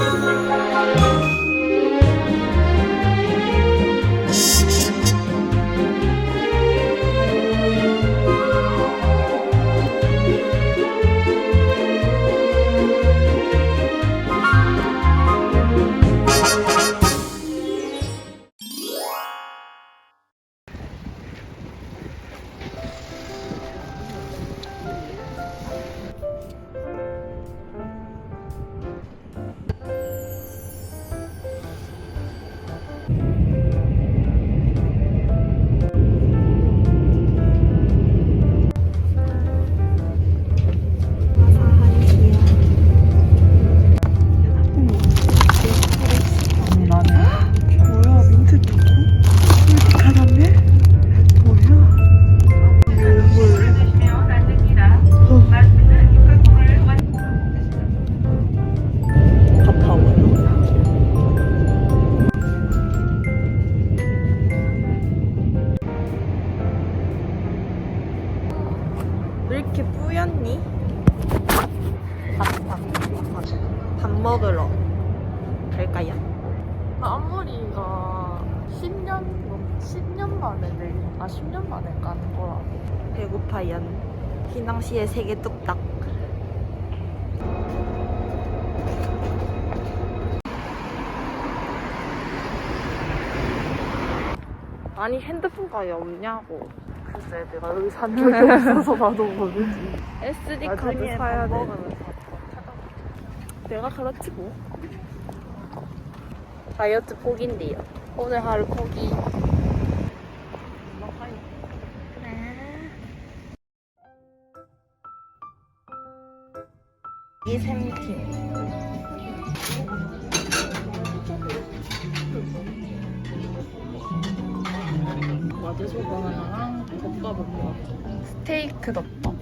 뭐 갈까요? 앞머리가 10년, 10년 만에 내, 아 10년 만에 까는 거라고. 배고파연 희낭시의 세계 뚝딱 아니 핸드폰가에 없냐고. 글쎄 내가 여기 산 적이 없어서 나도 모르지. SD 카드 나중에 사야 밥 돼. 내가 그렇지 뭐. 다이어트 포기인데요. 오늘 하루 포기. 이 샘팀 와제소바 하나랑 덮밥 먹고 스테이크 덮밥.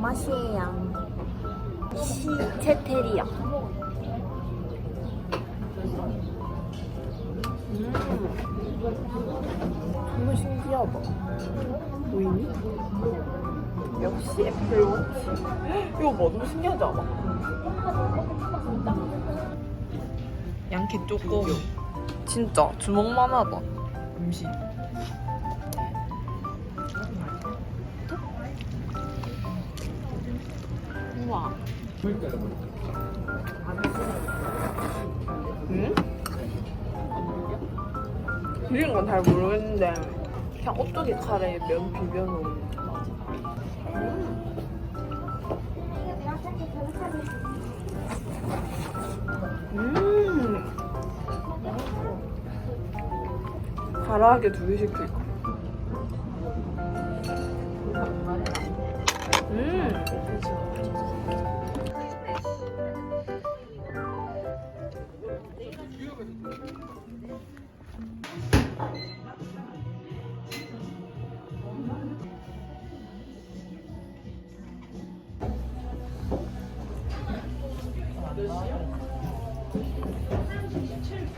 맛이에요 시체테리야 정말 신기하다. 보이니? 역시 애플워치 이거 뭐 너무 신기하지 않아? 양캐 조금 진짜 주먹만 하다. 음식 응? 비린 건 잘 모르겠는데 그냥 오뚜기 카레에 면 비벼 놓은 맛이 음 가라하게 두 개 시킬까? 몇 시요? 37.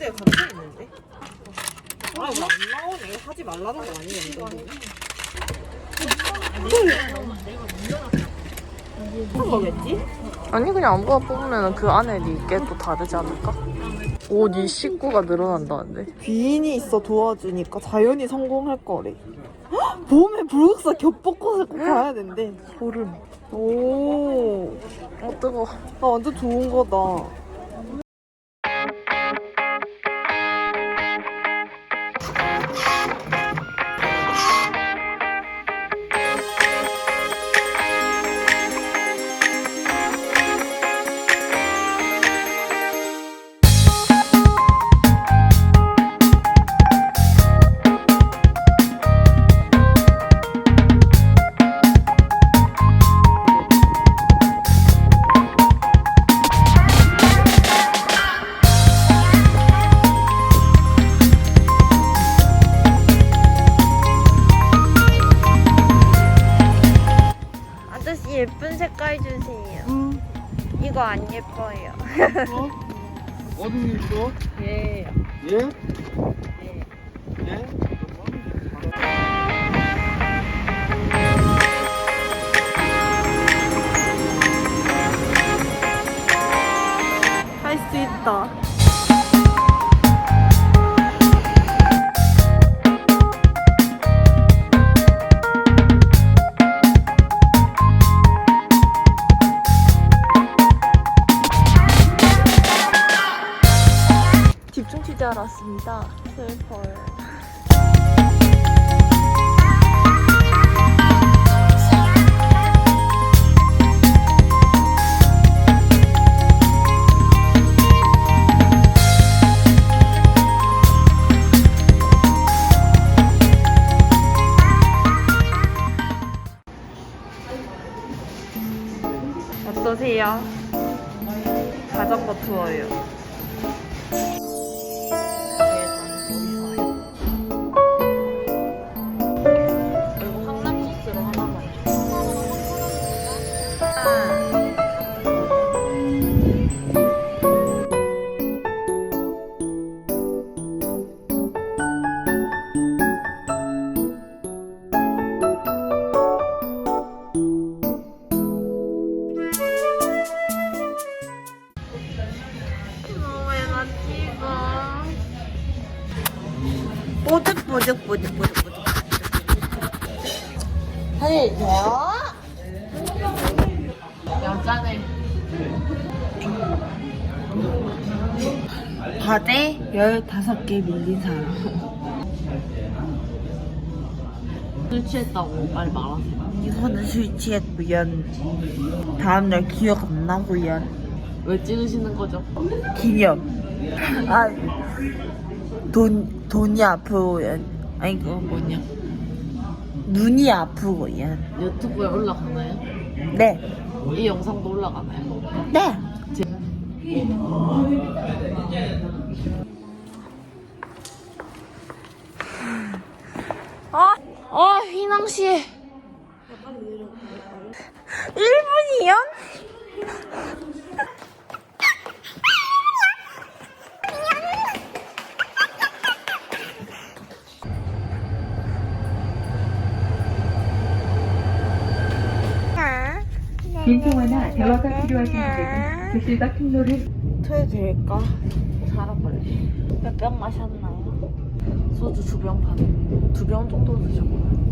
침대에 갇혀 있는데? 아, 안 나오네. 하지 말라는 거 아니겠어? 무슨 거겠지? 아니 그냥 아무거나 뽑으면 그 안에 네 게 또 다르지 않을까? 오네 식구가 늘어난다는데 귀인이 있어 도와주니까 자연히 성공할 거래. 봄에 불국사 겹벚꽃을 꼭 가야 된대. 보름 오, 어 뜨거 나 완전 좋은 거다. 이거 안 예뻐요. 어? 어디 있어? 예. 예? 예. 예? 할 수 있다. 왔습니다. 슬퍼요. 어떠세요? 자전거 투어요. 뽀득뽀득뽀득뽀득뽀득. 해요? 여자네. 과제 15개 밀린 사람. 술 취했다고 빨리 말하세요. 이거는 술 취했고요. 다음날 기억 안 나고요. 왜 찍으시는 거죠? 기념. 아, 돈, 돈이 아프고요. 아니, 그거 뭐냐. 눈이 아프고요. 유튜브에 올라가나요? 네. 이 영상도 올라가나요? 네. 아, 아, 휘낭시. 1분이요? 진통화나 대화가 필요하신 분들은 교실과 통로를 토해 될까? 살아 빨리. 몇 병 마셨나요? 소주 두 병 반. 두 병 정도 드셨고요.